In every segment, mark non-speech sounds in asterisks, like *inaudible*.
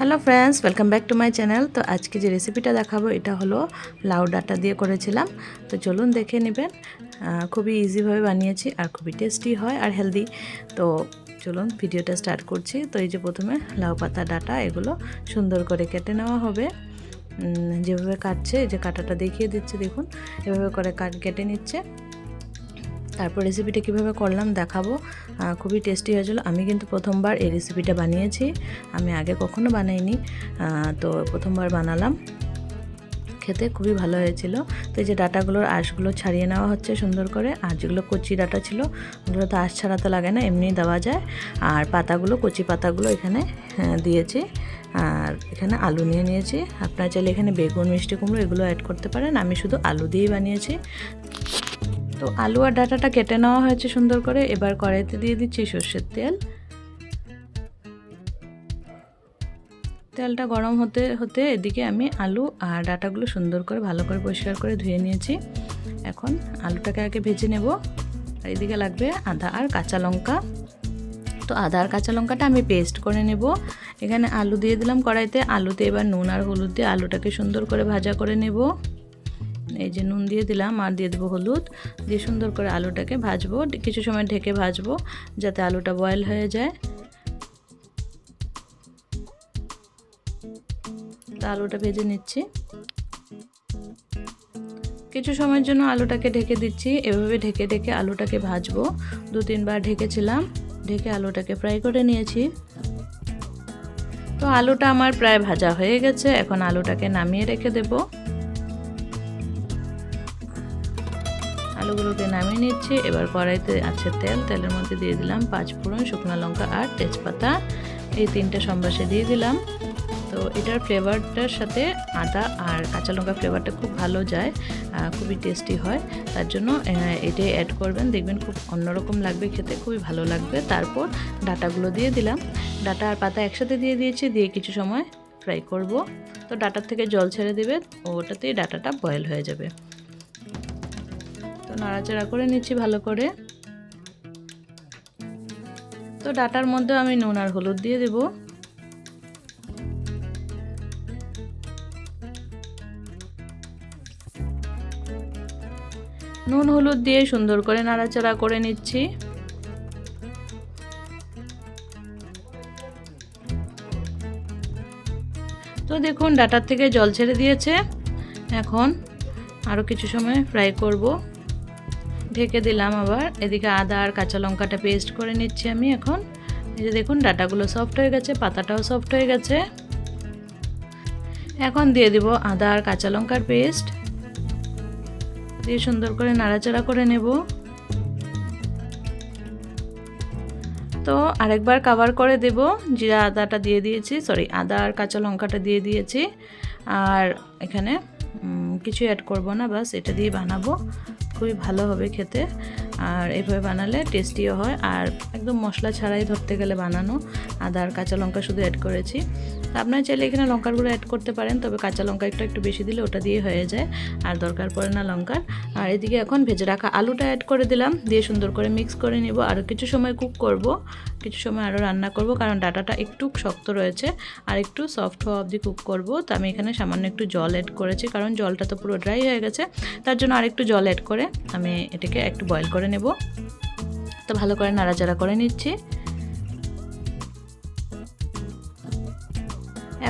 Hello friends, welcome back to my channel. তো আজকে যে রেসিপিটা দেখাবো, এটা হলো লাউ ডাঁটা দিয়ে করেছিলাম। তো চলুন দেখে নেবেন। খুবই ইজিভাবে বানিয়েছি আর খুবই টেস্টি হয় আর হেলদি তো চলুন ভিডিওটা স্টার্ট করছি। তো এই যে প্রথমে লাউ পাতা ডাঁটা, এগুলো সুন্দর করে কেটে নেওয়া হবে। যেভাবে কাটছে, এই যে কাটাটা দেখিয়ে দিচ্ছে, দেখুন। এভাবে করে কাট, কেটে নিচ্ছে। তারপর রেসিপিটা কীভাবে করলাম দেখাবো। খুবই টেস্টি হয়েছিল। আমি কিন্তু প্রথমবার এই রেসিপিটা বানিয়েছি। আমি আগে কখনো বানাইনি। তো প্রথমবার বানালাম। খেতে খুবই ভালো হয়েছিল। তো এই যে ডাটাগুলোর আঁশগুলো ছাড়িয়ে নেওয়া হচ্ছে সুন্দর করে। আর যেগুলো কচি ডাটা ছিল ওগুলো তো আঁশ ছাড়াতে লাগে না এমনি দেওয়া যায়। আর পাতাগুলো কচি পাতাগুলো এখানে হ্যাঁ, দিয়েছি। আর এখানে আলু নিয়ে নিয়েছি। আপনারা চাইলে এখানে বেগুন মিষ্টি কুমড়ো এগুলো অ্যাড করতে পারেন। আমি শুধু আলু দিয়েই বানিয়েছি। তো আলু আর ডাটাটা কেটে নেওয়া হয়েছে সুন্দর করে। এবার কড়াইতে দিয়ে দিচ্ছি সর্ষের তেল। তেলটা গরম হতে হতে এদিকে আমি আলু আর ডাটাগুলো সুন্দর করে, ভালো করে পরিষ্কার করে ধুয়ে নিয়েছি। এখন আলুটাকে আগে ভেজে নেব। আর এদিকে লাগবে আদা আর কাঁচা লঙ্কা। তো আদা আর কাঁচা লঙ্কাটা আমি পেস্ট করে নেব। এখানে আলু দিয়ে দিলাম কড়াইতে। আলুতে এবার নুন আর হলুদ দিয়ে আলুটাকে সুন্দর করে ভাজা করে নেব। এই যে নুন দিয়ে দিলাম আর দিয়ে দেবো হলুদ। দিয়ে সুন্দর করে আলুটাকে ভাজবো, কিছু সময় ঢেকে ভাজবো, যাতে আলুটা বয়েল হয়ে যায়। তো আলুটা ভেজে নিচ্ছি। কিছু সময়ের জন্য আলুটাকে ঢেকে দিচ্ছি। এভাবে ঢেকে ঢেকে আলুটাকে ভাজবো। দু তিনবার ঢেকেছিলাম, ঢেকে আলুটাকে ফ্রাই করে নিয়েছি। তো আলুটা আমার প্রায় ভাজা হয়ে গেছে। এখন আলুটাকে নামিয়ে রেখে দেব। আলুগুলোকে নামিয়ে নিচ্ছি। এবার কড়াইতে আছে তেল। তেলের মধ্যে দিয়ে দিলাম পাঁচ ফোড়ন শুকনো লঙ্কা আর তেজপাতা। এই তিনটে সম্বাসে দিয়ে দিলাম। তো এটার ফ্লেভারটার সাথে আদা আর কাঁচা লঙ্কা ফ্লেভারটা খুব ভালো যায় খুবই টেস্টি হয়। তার জন্য এটাই অ্যাড করবেন, দেখবেন খুব অন্যরকম লাগবে, খেতে খুবই ভালো লাগবে। তারপর ডাটাগুলো দিয়ে দিলাম। ডাটা আর পাতা একসাথে দিয়ে দিয়েছি, দিয়ে কিছু সময় ফ্রাই করব। তো ডাটার থেকে জল ছেড়ে দেবে, ওটাতেই ডাটাটা বয়েল হয়ে যাবে। তো নাড়াচাড়া করে নিচ্ছি ভালো করে। তো ডাটার মধ্যে আমি নুন আর হলুদ দিয়ে দেবো। নুন হলুদ দিয়ে সুন্দর করে নাড়াচাড়া করে নিচ্ছি। তো দেখুন, ডাটার থেকে জল ছেড়ে দিয়েছে। এখন আরও কিছু সময় ফ্রাই করব। ঢেকে দিলাম আবার। এদিকে আদা আর কাঁচা লঙ্কাটা পেস্ট করে নিচ্ছি আমি এখন। এই যে দেখুন, ডাটাগুলো সফট হয়ে গেছে, পাতাটাও সফট হয়ে গেছে। এখন দিয়ে দিব আদা আর কাঁচা লঙ্কার পেস্ট দিয়ে সুন্দর করে নাড়াচাড়া করে নেব। তো আরেকবার কাভার করে দেব। জিরা আদাটা দিয়ে দিয়েছি সরি আদা আর কাঁচা লঙ্কাটা দিয়ে দিয়েছি। আর এখানে কিছু অ্যাড করব না, বাস এটা দিয়ে বানাবো। খুবই ভালো হবে খেতে। আর এভাবে বানালে টেস্টিও হয়। আর একদম মশলা ছাড়াই ধরতে গেলে বানানো। আদা আর কাঁচা লঙ্কা শুধু অ্যাড করেছি। আপনারা চাইলে এখানে লঙ্কার গুঁড়ো অ্যাড করতে পারেন, তবে কাঁচা লঙ্কা একটু একটু বেশি দিলে ওটা দিয়ে হয়ে যায়। আর দরকার পড়ে না লঙ্কার। আর এদিকে এখন ভেজে রাখা আলুটা অ্যাড করে দিলাম। দিয়ে সুন্দর করে মিক্স করে নিব। আরও কিছু সময় কুক করব। কিছু সময় আরও রান্না করব, কারণ ডাটাটা একটু শক্ত রয়েছে। আর একটু সফট হওয়া অবধি কুক করব। তো আমি এখানে সামান্য একটু জল অ্যাড করেছি, কারণ জলটা তো পুরো ড্রাই হয়ে গেছে। তার জন্য আরেকটু জল অ্যাড করে আমি এটাকে একটু বয়েল করে নেব। তো ভালো করে নাড়াচাড়া করে নিচ্ছি।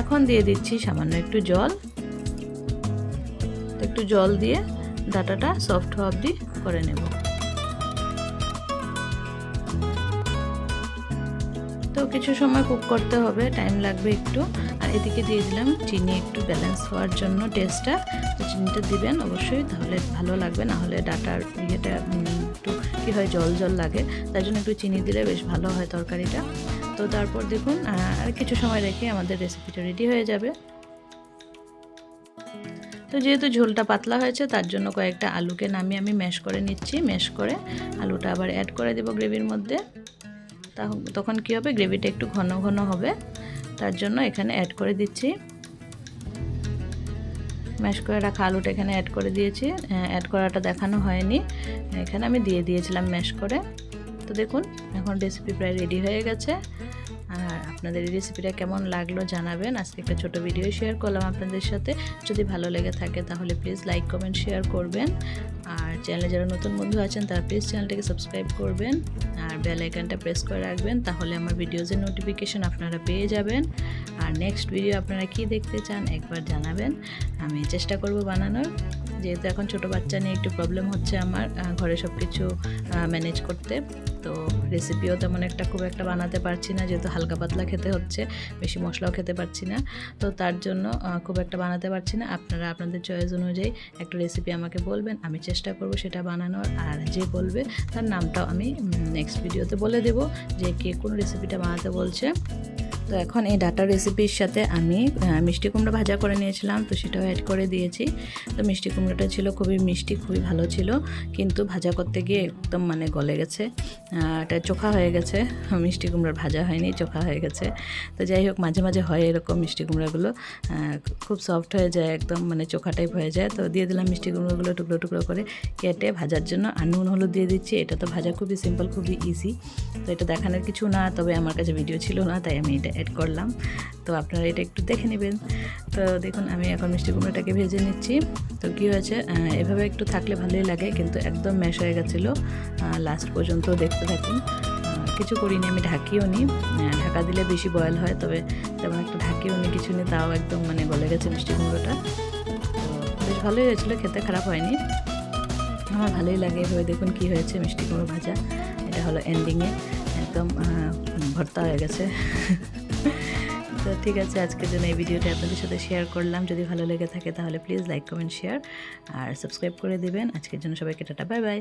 এখন দিয়ে দিচ্ছি সামান্য একটু জল। একটু জল দিয়ে ডাটাটা সফট হওয়া অবধি করে নেব। কিছু সময় কুক করতে হবে টাইম লাগবে একটু। আর এদিকে দিয়ে দিলাম চিনি, একটু ব্যালেন্স হওয়ার জন্য টেস্টটা তো চিনিটা দিবেন অবশ্যই, তাহলে ভালো লাগবে। না হলে ডাটার ইয়েটা একটু কী হয়, জল জল লাগে। তাই জন্য একটু চিনি দিলে বেশ ভালো হয় তরকারিটা। তো তারপর দেখুন আর কিছু সময় রেখে আমাদের রেসিপিটা রেডি হয়ে যাবে। তো যেহেতু ঝোলটা পাতলা হয়েছে, তার জন্য কয়েকটা আলুকে নামিয়ে আমি ম্যাশ করে নিচ্ছি। ম্যাশ করে আলুটা আবার অ্যাড করে দেবো গ্রেভির মধ্যে। তা- তখন কী হবে? গ্রেভিটা একটু ঘন ঘন হবে। তার জন্য এখানে অ্যাড করে দিচ্ছি। ম্যাশ করে রাখা আলুটা এখানে অ্যাড করে দিয়েছি। অ্যাড করাটা দেখানো হয়নি। এখানে আমি দিয়ে দিয়েছিলাম ম্যাশ করে। তো দেখুন, এখন রেসিপি প্রায় রেডি হয়ে গেছে। আর আপনাদের এই রেসিপিটা কেমন লাগল জানাবেন। আজকে একটা ছোট ভিডিও শেয়ার করলাম আপনাদের সাথে। যদি ভালো লেগে থাকে তাহলে প্লিজ লাইক কমেন্ট শেয়ার করবেন। আর চ্যানেলে যারা নতুন বন্ধু আছেন, তারা প্লিজ চ্যানেলটাকে সাবস্ক্রাইব করবেন। আর বেল আইকনটা প্রেস করে রাখবেন, তাহলে আমার ভিডিওজের নোটিফিকেশন আপনারা পেয়ে যাবেন। আর নেক্সট ভিডিও আপনারা কি দেখতে চান একবার জানাবেন। আমি চেষ্টা করব বানানোর। যেহেতু এখন ছোট বাচ্চা নিয়ে একটু প্রবলেম হচ্ছে আমার ঘরে সব কিছু ম্যানেজ করতে। তো রেসিপিও তেমন একটা খুব একটা বানাতে পারছি না, যেহেতু হালকা পাতলা খেতে হচ্ছে, বেশি মশলাও খেতে পারছি না। তো তার জন্য খুব একটা বানাতে পারছি না। আপনারা আপনাদের চয়েস অনুযায়ী একটা রেসিপি আমাকে বলবেন, আমি চেষ্টা করব সেটা বানানোর। আর যে বলবে, তার নামটাও আমি নেক্সট ভিডিওতে বলে দেব যে কে কোন রেসিপিটা বানাতে বলছে। তো এখন এই ডাটা রেসিপির সাথে আমি মিষ্টি কুমড়ো ভাজা করে নিয়েছিলাম, তো সেটাও অ্যাড করে দিয়েছি। তো মিষ্টি কুমড়োটা ছিল খুবই মিষ্টি, খুবই ভালো ছিল, কিন্তু ভাজা করতে গিয়ে একদম মানে গলে গেছে। এটা চোখা হয়ে গেছে, *laughs* মিষ্টি কুমড়োর ভাজা হয়নি, চোখা হয়ে গেছে। তো যাই হোক, মাঝে মাঝে হয় এরকম মিষ্টি কুমড়োগুলো খুব সফট হয়ে যায়, একদম মানে চোখা টাইপ হয়ে যায়। তো দিয়ে দিলাম মিষ্টি কুমড়োগুলো টুকরো টুকরো করে কেটে ভাজার জন্য, আর নুন, হলুদ দিয়ে দিচ্ছি। এটা তো ভাজা খুবই সিম্পল খুবই ইজি তো এটা দেখানোর কিছু না, তবে আমার কাছে ভিডিও ছিল না, তাই আমি এটা অ্যাড করলাম। তো আপনারা এটা একটু দেখে নেবেন। তো দেখুন আমি এখন মিষ্টি কুমড়োটাকে ভেজে নিচ্ছি। তো কী হয়েছে এভাবে একটু থাকলে ভালোই লাগে কিন্তু একদম ম্যাশ হয়ে গেছিল। লাস্ট পর্যন্ত দেখতে থাকুন। কিছু করিনি আমি ঢাকিও নি। আহ, ঢাকা দিলে বেশি বয়েল হয় তবে তেমন একটা ঢাকিও নি কিছু নেই তাও একদম মানে গলে গেছে মিষ্টি কুমড়োটা। তো বেশ ভালোই হয়েছিলো খেতে খারাপ হয়নি। আমার ভালোই লাগে এভাবে দেখুন কি হয়েছে মিষ্টি কুমড়ো ভাজা। এটা হলো এন্ডিংয়ে একদম ভর্তা হয়ে গেছে। *laughs* *laughs* তো ঠিক আছে, আজকের জন্য এই ভিডিওটা আপনাদের সাথে শেয়ার করলাম। যদি ভালো লেগে থাকে তাহলে প্লিজ লাইক কমেন্ট শেয়ার আর সাবস্ক্রাইব করে দেবেন। আজকের জন্য সবাইকে টাটা বাই বাই